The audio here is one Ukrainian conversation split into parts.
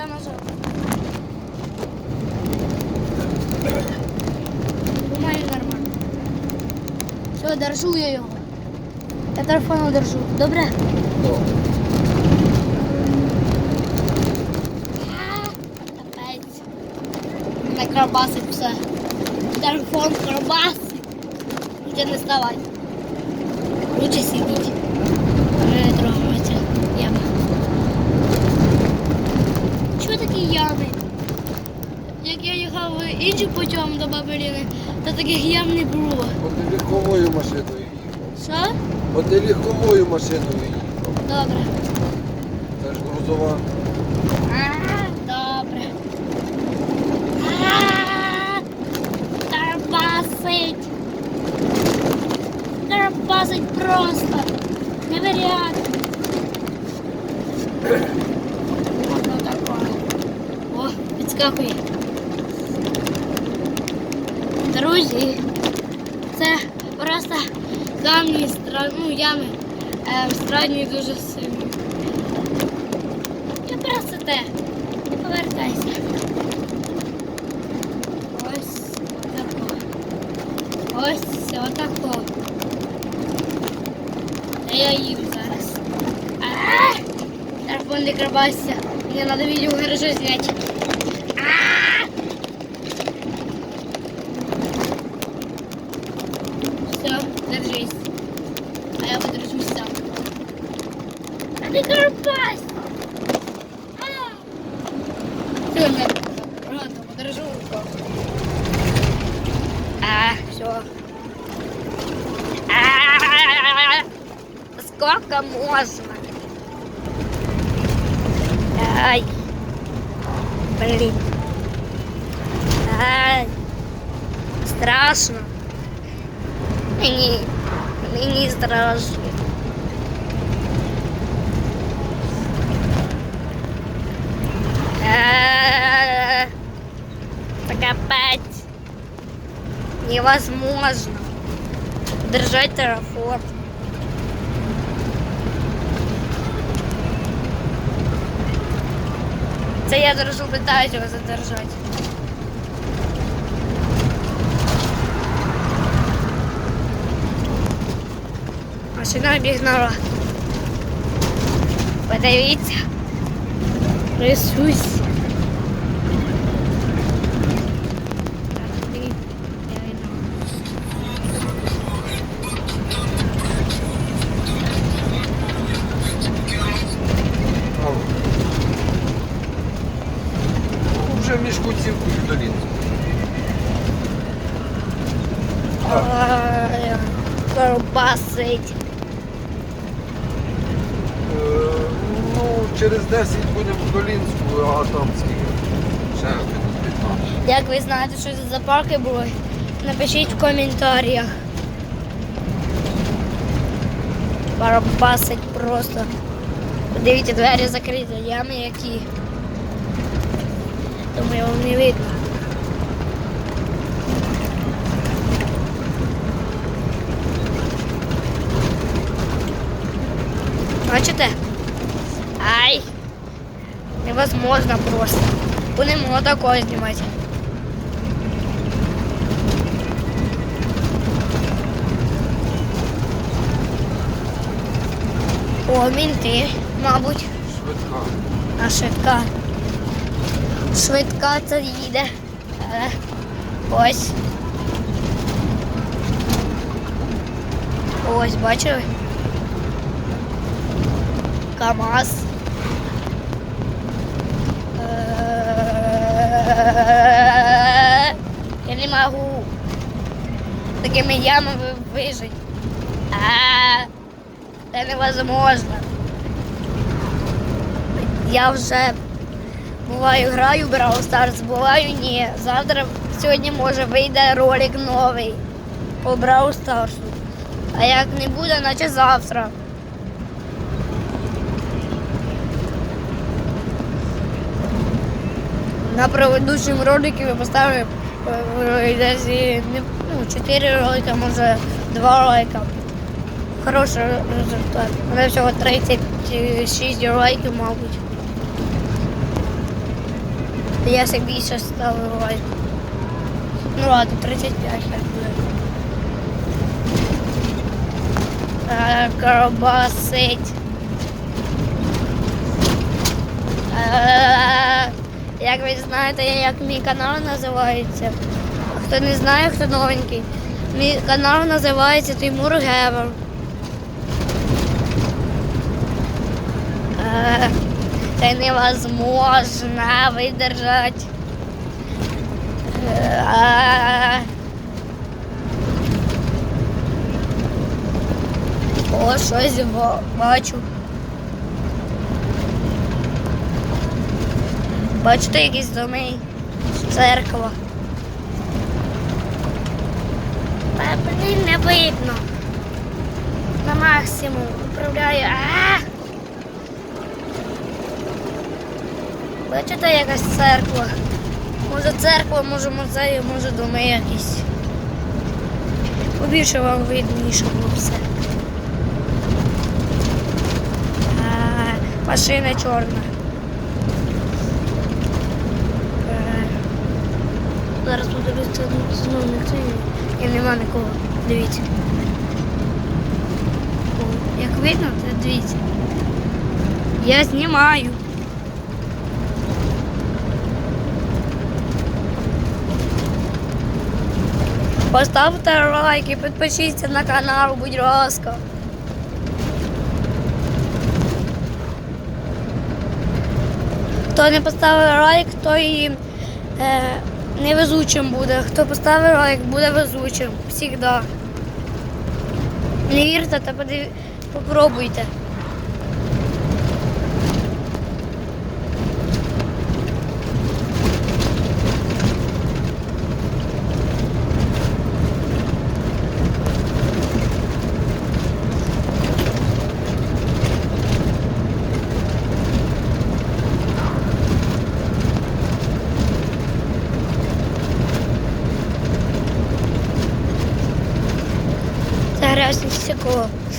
куди нажав? Думаю, нормально. Все, держу я його. Я телефон держу. Добре? А, Капець. Не карбасить все. Телефон карбасить. Іди не ставай. Лучше сидіть. Іншим путем до Бабеліни, то таких ям не було. От легковою машиною їхав. Що? От легковою машиною їхав. Добре. Це ж грузова. Добре. А, Карбасить. Карбасить просто. Невероятно. Одно такое. О, підскакує. Друзі, це просто камні, ну, ями е, странні дуже сильні. Я просто те. Не повертайся. Ось тако. Ось отако. Та я їм зараз. А! Не крабасся. Мені треба відео гаражу зняти. А! Все, держись. А я подержусь сам. А не рано подержу руку. А, все. А, сколько можно? Ай. Блин. Ай. Страшно. Мені, мені страшно. А, Это капать невозможно. Держать телефон. Це я держу, питаюсь його задержати. Машина обігнала. Подивіться. Рисусь. Вже в мішку цівку. Ай, Колбасить. Е, Ну, через 10 будемо в Долінську, а там скільки? Ще минут 15. Як ви знаєте, що це за парки були? Напишіть в коментарях. Барабасить просто. Подивіться, двері закриті, ями які. Думаю, вам не видно. Бачите? Ай! Невозможно просто. Будемо такое знімати. О, мінти, мабуть, Швидка. а швидка. Швидка це їде. Е, Ось. Ось, бачили? КАМАЗ. Е, Я не можу такими ямами вижити. А, це невозможно. Я вже буваю граю в Brawl Stars, буваю ні. Завтра, сьогодні може вийде ролик новий по Brawl Stars. А як не буде, наче завтра. На предыдущем ролике ми поставили е, десь ну, 4 ролика, може 2 ролика. Хороший результат. У мене всього 36 лайків, мабуть. Я ще більше ставлю лайк. Ну ладно, 35 хай буде. Карабасить. Е, Як ви знаєте, як мій канал називається? Хто не знає, хто новенький. Мій канал називається Тимур Гевер. Е, Це невозможно видержати. Е, О, щось ба- бачу. Бачите, якісь доми, церква. Блін, не видно. На максимум управляю. А! Бачите, якась церква. Може церква, може музей, може доми якісь. Побільше вам видніше було все. Машина чорна. Зараз подивитися знову ніхто. І нема нікого. Дивіться. Як видно, то дивіться. Я знімаю. Поставте лайк і підпишіться на канал, будь ласка. Хто не поставив лайк, той е, невезучим буде. Хто поставив лайк, буде везучим. Всігда. Не вірте, та подив... попробуйте.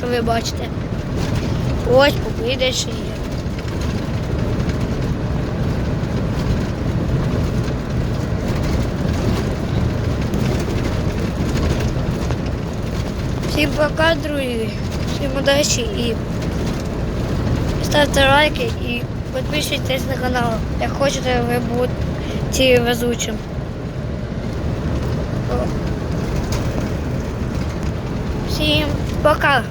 Що ви бачите. Ось побиде ще є. Всім пока, друзі. Всім удачі і ставте лайки і підписуйтесь на канал. Як хочете, ви будете везучим. Всім пока!